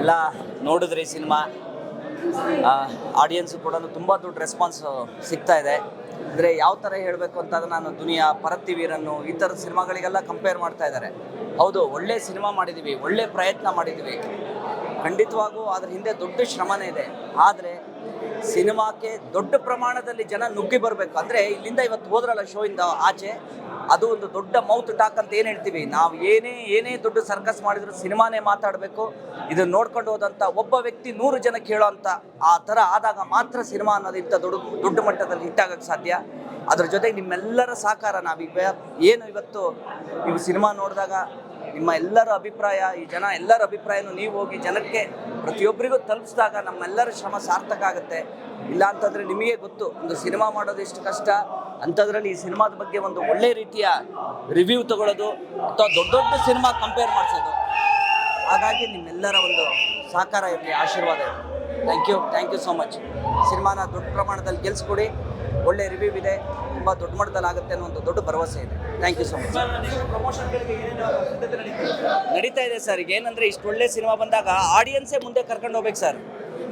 ಎಲ್ಲ ನೋಡಿದ್ರಿ cinema. Audience ಕೂಡ ತುಂಬ ದೊಡ್ಡ ರೆಸ್ಪಾನ್ಸ್ ಸಿಗ್ತಾ ಇದೆ. ಅಂದರೆ ಯಾವ ಥರ ಹೇಳಬೇಕು ಅಂತಂದ್ರೆ ನಾನು ದುನಿಯಾ ಪರತ್ತಿವೀರನ್ನು ಈ ಥರದ ಸಿನಿಮಾಗಳಿಗೆಲ್ಲ ಕಂಪೇರ್ ಮಾಡ್ತಾ ಇದ್ದಾರೆ. ಹೌದು, ಒಳ್ಳೆ ಸಿನಿಮಾ ಮಾಡಿದ್ದೀವಿ ಒಳ್ಳೆ ಪ್ರಯತ್ನ ಮಾಡಿದ್ದೀವಿ ಖಂಡಿತವಾಗೂ ಅದ್ರ ಹಿಂದೆ ದೊಡ್ಡ ಶ್ರಮನೇ ಇದೆ. ಆದರೆ ಸಿನಿಮಾಕ್ಕೆ ದೊಡ್ಡ ಪ್ರಮಾಣದಲ್ಲಿ ಜನ ನುಗ್ಗಿ ಬರಬೇಕು. ಅಂದರೆ ಇಲ್ಲಿಂದ ಇವತ್ತು ಹೋದ್ರಲ್ಲ ಶೋ ಇಂದ ಆಚೆ, ಅದು ಒಂದು ದೊಡ್ಡ ಮೌತ್ ಟಾಕ್ ಅಂತ ಏನು ಹೇಳ್ತೀವಿ? ನಾವು ಏನೇ ಏನೇ ದೊಡ್ಡ ಸರ್ಕಸ್ ಮಾಡಿದ್ರು ಸಿನಿಮಾನೇ ಮಾತಾಡಬೇಕು. ಇದನ್ನ ನೋಡ್ಕೊಂಡು ಹೋದಂಥ ಒಬ್ಬ ವ್ಯಕ್ತಿ ನೂರು ಜನ ಕೇಳೋ ಅಂತ ಆ ಥರ ಆದಾಗ ಮಾತ್ರ ಸಿನಿಮಾ ಅನ್ನೋದು ಇಂಥ ದೊಡ್ಡ ದೊಡ್ಡ ಮಟ್ಟದಲ್ಲಿ ಹಿಟ್ಟಾಗಕ್ಕೆ ಸಾಧ್ಯ. ಅದ್ರ ಜೊತೆಗೆ ನಿಮ್ಮೆಲ್ಲರ ಸಹಕಾರ ನಾವೀಗ, ಏನು ಇವತ್ತು ನೀವು ಸಿನಿಮಾ ನೋಡಿದಾಗ ನಿಮ್ಮ ಎಲ್ಲರ ಅಭಿಪ್ರಾಯ, ಈ ಜನ ಎಲ್ಲರ ಅಭಿಪ್ರಾಯನೂ ನೀವು ಹೋಗಿ ಜನಕ್ಕೆ ಪ್ರತಿಯೊಬ್ಬರಿಗೂ ತಲುಪಿಸಿದಾಗ ನಮ್ಮೆಲ್ಲರ ಶ್ರಮ ಸಾರ್ಥಕ ಆಗುತ್ತೆ. ಇಲ್ಲ ಅಂತಂದರೆ ನಿಮಗೆ ಗೊತ್ತು, ಒಂದು ಸಿನಿಮಾ ಮಾಡೋದು ಎಷ್ಟು ಕಷ್ಟ. ಅಂಥದ್ರಲ್ಲಿ ಈ ಸಿನಿಮಾದ ಬಗ್ಗೆ ಒಂದು ಒಳ್ಳೆ ರೀತಿಯ ರಿವ್ಯೂ ತಗೊಳ್ಳೋದು ಅಥವಾ ದೊಡ್ಡ ದೊಡ್ಡ ಸಿನಿಮಾ ಕಂಪೇರ್ ಮಾಡಿಸೋದು. ಹಾಗಾಗಿ ನಿಮ್ಮೆಲ್ಲರ ಒಂದು ಸಹಕಾರ ಇರಲಿ, ಆಶೀರ್ವಾದ ಇರಲಿ. Thank you thank you so much. ಸಿನಿಮಾನ ದೊಡ್ಡ ಪ್ರಮಾಣದಲ್ಲಿ ಗೆಲ್ಸ್ಕೊಡಿ. ಒಳ್ಳೆ ರಿವ್ಯೂ ಇದೆ ತುಂಬ ದೊಡ್ಡ ಮಟ್ಟದಲ್ಲಿ ಆಗುತ್ತೆ ಅನ್ನೋ ಒಂದು ದೊಡ್ಡ ಭರವಸೆ ಇದೆ. ಥ್ಯಾಂಕ್ ಯು ಸೊ ಮಚ್ ನಡೀತಾ ಇದೆ ಸರ್. ಈಗ ಏನಂದ್ರೆ ಇಷ್ಟು ಒಳ್ಳೆ ಸಿನಿಮಾ ಬಂದಾಗ ಆಡಿಯನ್ಸೇ ಮುಂದೆ ಕರ್ಕೊಂಡು ಹೋಗ್ಬೇಕು ಸರ್.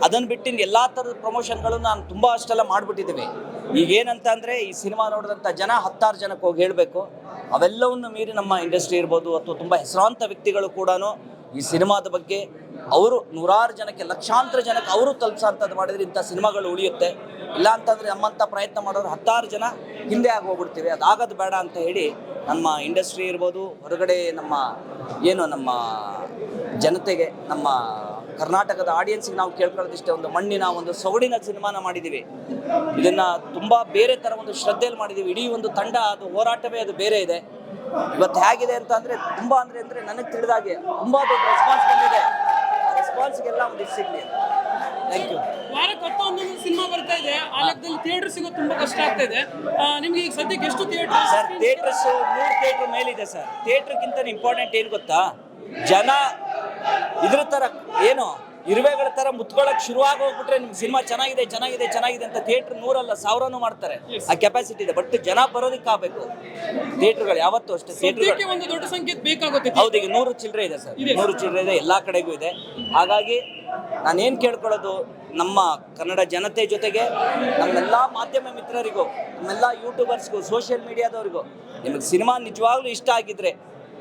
ಅದನ್ನು ಬಿಟ್ಟಿನ ಎಲ್ಲ ಥರದ ಪ್ರಮೋಷನ್ಗಳು ನಾನು ತುಂಬ ಅಷ್ಟೆಲ್ಲ ಮಾಡಿಬಿಟ್ಟಿದ್ದೀವಿ ಈಗ ಏನಂತ ಅಂದರೆ ಈ ಸಿನಿಮಾ ನೋಡಿದಂಥ ಜನ ಹತ್ತಾರು ಜನಕ್ಕೆ ಹೋಗಿ ಹೇಳಬೇಕು. ಅವೆಲ್ಲವನ್ನು ಮೀರಿ ನಮ್ಮ ಇಂಡಸ್ಟ್ರಿ ಇರ್ಬೋದು ಅಥವಾ ತುಂಬ ಹೆಸರಾಂತ ವ್ಯಕ್ತಿಗಳು ಕೂಡ ಈ ಸಿನಿಮಾದ ಬಗ್ಗೆ ಅವರು ನೂರಾರು ಜನಕ್ಕೆ, ಲಕ್ಷಾಂತರ ಜನಕ್ಕೆ ಅವರು ತಲುಪಿಸೋಂಥದ್ದು ಮಾಡಿದರೆ ಇಂಥ ಸಿನಿಮಾಗಳು ಉಳಿಯುತ್ತೆ. ಇಲ್ಲ ಅಂತಂದರೆ ನಮ್ಮಂಥ ಪ್ರಯತ್ನ ಮಾಡೋರು ಹತ್ತಾರು ಜನ ಹಿಂದೆ ಆಗಿ ಹೋಗ್ಬಿಡ್ತೀವಿ. ಅದಾಗೋದು ಬೇಡ ಅಂತ ಹೇಳಿ ನಮ್ಮ ಇಂಡಸ್ಟ್ರಿ ಇರ್ಬೋದು, ಹೊರಗಡೆ ನಮ್ಮ ಏನು ನಮ್ಮ ಜನತೆಗೆ, ನಮ್ಮ ಕರ್ನಾಟಕದ ಆಡಿಯನ್ಸ್ಗೆ ನಾವು ಕೇಳ್ಕೊಳ್ಳೋದಿಷ್ಟೇ ಒಂದು ಮಣ್ಣಿನ ಒಂದು ಸೊಗಡಿನ ಸಿನಿಮಾನ ಮಾಡಿದ್ದೀವಿ. ಇದನ್ನು ತುಂಬ ಬೇರೆ ಥರ ಒಂದು ಶ್ರದ್ಧೆಯಲ್ಲಿ ಮಾಡಿದ್ದೀವಿ. ಇಡೀ ಒಂದು ತಂಡ, ಅದು ಹೋರಾಟವೇ ಅದು ಬೇರೆ ಇದೆ. ಇವತ್ತು ಹೇಗಿದೆ ಅಂತ ಅಂದರೆ ತುಂಬ ಅಂದರೆ ಅಂದರೆ ನನಗೆ ತಿಳಿದಾಗೆ ತುಂಬ ದೊಡ್ಡ ರೆಸ್ಪಾನ್ಸ್ ಆ ರೆಸ್ಪಾನ್ಸ್ಗೆಲ್ಲ ಒಂದು ಇದು ಸಿಗಲಿ ಥ್ಯಾಂಕ್ ಯು ವಾರಕ್ಕೆ ಹತ್ತು ಒಂದೊಂದು ಸಿನಿಮಾ ಬರ್ತಾ ಇದೆ. ಆ ಲೆಕ್ಕದಲ್ಲಿ ಥಿಯೇಟರ್ ಸಿಗೋದು ತುಂಬಾ ಕಷ್ಟ ಆಗ್ತಾ ಇದೆ. ನಿಮ್ಗೆ ಈಗ ಸದ್ಯಕ್ಕೆ ಎಷ್ಟು ಥಿಯೇಟರ್ ಸರ್ ಥಿಯೇಟರ್ಸ್ ಮೂರು ಥಿಯೇಟರ್ ಮೇಲಿದೆ ಸರ್ ಥಿಯೇಟರ್ಗಿಂತ ಇಂಪಾರ್ಟೆಂಟ್ ಏನು ಗೊತ್ತಾ? ಜನ ಇದ್ರ ಥರ ಏನು? ಇರುವೆಗಳ ತರ ಮುತ್ಕೊಳಕ್ ಶುರುವಾಗಿ ಹೋಗ್ಬಿಟ್ರೆ ನಿಮ್ಗೆ ಸಿನಿಮಾ ಚೆನ್ನಾಗಿದೆ ಚೆನ್ನಾಗಿದೆ ಚೆನ್ನಾಗಿದೆ ಅಂತ ಥಿಯೇಟರ್ ನೂರಲ್ಲ ಸಾವಿರನೂ ಮಾಡ್ತಾರೆ. ಆ ಕೆಪಾಸಿಟಿ ಇದೆ. ಬಟ್ ಜನ ಬರೋದಕ್ಕೆ ಆಗ್ಬೇಕು. ಥಿಯೇಟರ್ಗಳು ಯಾವತ್ತೂ ಅಷ್ಟೇ. ಥಿಯೇಟರ್ ಒಂದು ದೊಡ್ಡ ಸಂಖ್ಯೆ ಬೇಕಾಗುತ್ತೆ ಹೌದು ಈಗ ನೂರು ಚಿಲ್ಲರೆ ಇದೆ ಸರ್. ನೂರು ಚಿಲ್ಲರೆ ಇದೆ ಎಲ್ಲಾ ಕಡೆಗೂ ಇದೆ. ಹಾಗಾಗಿ ನಾನೇನ್ ಕೇಳ್ಕೊಳ್ಳೋದು ನಮ್ಮ ಕನ್ನಡ ಜನತೆ ಜೊತೆಗೆ ನಮ್ಮೆಲ್ಲ ಮಾಧ್ಯಮ ಮಿತ್ರರಿಗೂ ನಮ್ಮೆಲ್ಲ ಯೂಟ್ಯೂಬರ್ಸ್ಗೂ ಸೋಷಿಯಲ್ ಮೀಡಿಯಾದವ್ರಿಗೂ ನಿಮಗೆ ಸಿನಿಮಾ ನಿಜವಾಗ್ಲೂ ಇಷ್ಟ ಆಗಿದ್ರೆ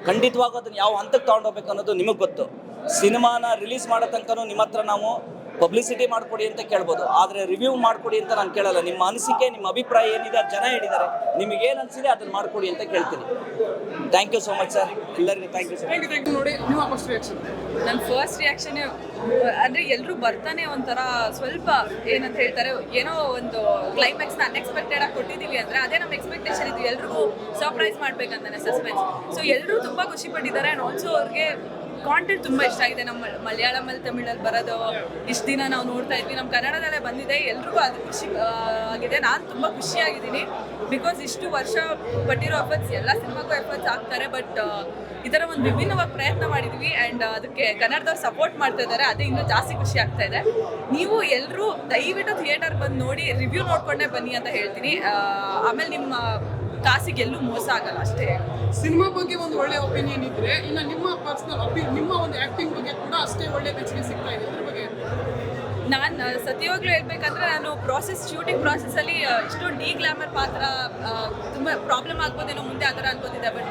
ಖಂಡಿತವಾಗೂ ಅದನ್ನ ಯಾವ ಹಂತಕ್ಕೆ ತಗೊಂಡೋಗ್ಬೇಕು ಅನ್ನೋದು ನಿಮಗೆ ಗೊತ್ತು. ಸಿನಿಮಾನ ರಿಲೀಸ್ ಮಾಡೋ ತನಕನೂ ನಿಮ್ಮ ಹತ್ರ ನಾವು ಪಬ್ಲಿಸಿಟಿ ಮಾಡಿಕೊಡಿ ಅಂತ ಕೇಳ್ಬೋದು. ಆದರೆ ರಿವ್ಯೂ ಮಾಡಿಕೊಡಿ ಅಂತ ನಾನು ಕೇಳಲ್ಲ. ನಿಮ್ಮ ಅನಿಸಿಕೆ ನಿಮ್ಮ ಅಭಿಪ್ರಾಯ ಏನಿದೆ ಅದು ಜನ ಹೇಳಿದ್ದಾರೆ. ನಿಮಗೆ ಏನು ಅನಿಸಿದೆ ಅದನ್ನು ಮಾಡಿಕೊಡಿ ಅಂತ ಕೇಳ್ತೀನಿ. Thank you so much sir ಎಲ್ಲರಿಗೂ thank you sir thank you thank you ನೋಡಿ ನಿಮ್ಮ ಫಸ್ಟ್ ರಿಯಾಕ್ಷನ್ ನನ್ನ ಫಸ್ಟ್ ರಿಯಾಕ್ಷನ್ ಅಂದರೆ ಎಲ್ಲರೂ ಬರ್ತಾನೆ ಒಂಥರ ಸ್ವಲ್ಪ ಏನಂತ ಹೇಳ್ತಾರೆ ಏನೋ ಒಂದು ಕ್ಲೈಮ್ಯಾಕ್ಸ್ನ ಅನ್ಎಕ್ಸ್ಪೆಕ್ಟೆಡ್ ಆಗಿ ಕೊಟ್ಟಿದ್ದೀವಿ ಅಂದರೆ ಅದೇ ನಮ್ಮ ಎಕ್ಸ್ಪೆಕ್ಟೇಷನ್ ಇದು ಎಲ್ರಿಗೂ ಸರ್ಪ್ರೈಸ್ ಮಾಡ್ಬೇಕಂತಾನೆ ಸಸ್ಪೆನ್ಸ್ ಸೊ ಎಲ್ಲರೂ ತುಂಬ ಖುಷಿ ಪಟ್ಟಿದ್ದಾರೆ. ಅಂಡ್ ಆಲ್ಸೋ ಅವ್ರಿಗೆ ಕಾಂಟೆಂಟ್ ತುಂಬ ಇಷ್ಟ ಆಗಿದೆ. ನಮ್ಮ ಮಲಯಾಳಮಲ್ಲಿ ತಮಿಳಲ್ಲಿ ಬರೋದು ಇಷ್ಟು ದಿನ ನಾವು ನೋಡ್ತಾ ಇದ್ವಿ. ನಮ್ಮ ಕನ್ನಡದಲ್ಲೇ ಬಂದಿದೆ. ಎಲ್ರಿಗೂ ಅದು ಖುಷಿ ಆಗಿದೆ. ನಾನು ತುಂಬ ಖುಷಿಯಾಗಿದ್ದೀನಿ. ಬಿಕಾಸ್ ಇಷ್ಟು ವರ್ಷ ಪಟ್ಟಿರೋ ಎಫರ್ಟ್ಸ್ ಎಲ್ಲ ಸಿನಿಮಾಗೂ ಎಫರ್ಟ್ಸ್ ಆಗ್ತಾರೆ. ಬಟ್ ಥರ ಒಂದು ವಿಭಿನ್ನವಾಗಿ ಪ್ರಯತ್ನ ಮಾಡಿದ್ವಿ. ಆ್ಯಂಡ್ ಅದಕ್ಕೆ ಕನ್ನಡದವ್ರು ಸಪೋರ್ಟ್ ಮಾಡ್ತಾ ಇದ್ದಾರೆ. ಅದೇ ಇನ್ನೂ ಜಾಸ್ತಿ ಖುಷಿ ಆಗ್ತಾ ಇದೆ. ನೀವು ಎಲ್ಲರೂ ದಯವಿಟ್ಟು ಥಿಯೇಟರ್ ಬಂದು ನೋಡಿ ರಿವ್ಯೂ ನೋಡ್ಕೊಂಡೇ ಬನ್ನಿ ಅಂತ ಹೇಳ್ತೀನಿ. ಆಮೇಲೆ ನಿಮ್ಮ ಕಾಸಿಗೆ ಎಲ್ಲೂ ಮೋಸ ಆಗಲ್ಲ ಅಷ್ಟೇ. ಸಿನಿಮಾ ಬಗ್ಗೆ ಒಂದು ಒಳ್ಳೆ ಒಪಿನಿಯನ್ ಇದ್ರೆ, ಇನ್ನು ನಿಮ್ಮ ಪರ್ಸನಲ್ ನಿಮ್ಮ ಒಂದು ಆಕ್ಟಿಂಗ್ ಬಗ್ಗೆ ಕೂಡ ಅಷ್ಟೇ ಒಳ್ಳೆ ಮೆಚ್ಚುಗೆ ಸಿಗ್ತಾ ಇದೆ. ಅದ್ರ ಬಗ್ಗೆ ನಾನು ಸತ್ಯವಾಗ್ಲೂ ಹೇಳ್ಬೇಕಂದ್ರೆ ನಾನು ಪ್ರಾಸೆಸ್ ಶೂಟಿಂಗ್ ಪ್ರಾಸೆಸ್ಸಲ್ಲಿ ಇಷ್ಟು ಡಿ ಗ್ಲಾಮರ್ ಪಾತ್ರ ತುಂಬ ಪ್ರಾಬ್ಲಮ್ ಆಗ್ಬೋದೇನೋ ಮುಂದೆ ಆ ಥರ ಅನ್ಕೋತಿದ್ದೆ. ಬಟ್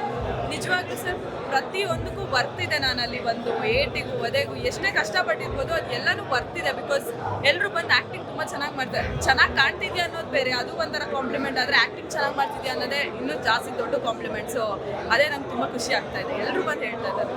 ನಿಜವಾಗ್ಲೂ ಸರ್, ಪ್ರತಿಯೊಂದಕ್ಕೂ ವರ್ತಿದೆ ನಾನು ಅಲ್ಲಿ ಒಂದು ಏಟಿಗೂ ಒದೆಗೂ, ಎಷ್ಟೇ ಕಷ್ಟಪಟ್ಟಿರ್ಬೋದು ಅದು ಎಲ್ಲನೂ ವರ್ತಿದೆ ಬಿಕಾಸ್ ಎಲ್ಲರೂ ಬಂದು ಆ್ಯಕ್ಟಿಂಗ್ ತುಂಬ ಚೆನ್ನಾಗಿ ಮಾಡ್ತಾರೆ. ಚೆನ್ನಾಗಿ ಕಾಣ್ತಿದ್ಯಾ ಅನ್ನೋದು ಬೇರೆ, ಅದು ಒಂಥರ ಕಾಂಪ್ಲಿಮೆಂಟ್ ಆದರೆ ಆ್ಯಕ್ಟಿಂಗ್ ಚೆನ್ನಾಗಿ ಮಾಡ್ತಿದ್ಯಾ ಅನ್ನೋದೇ ಇನ್ನೂ ಜಾಸ್ತಿ ದೊಡ್ಡ ಕಾಂಪ್ಲಿಮೆಂಟ್ ಸೊ ಅದೇ ನಂಗೆ ತುಂಬ ಖುಷಿ ಆಗ್ತಾ ಇದೆ. ಎಲ್ಲರೂ ಬಂದು ಹೇಳ್ತಾ ಇದ್ದಾರೆ.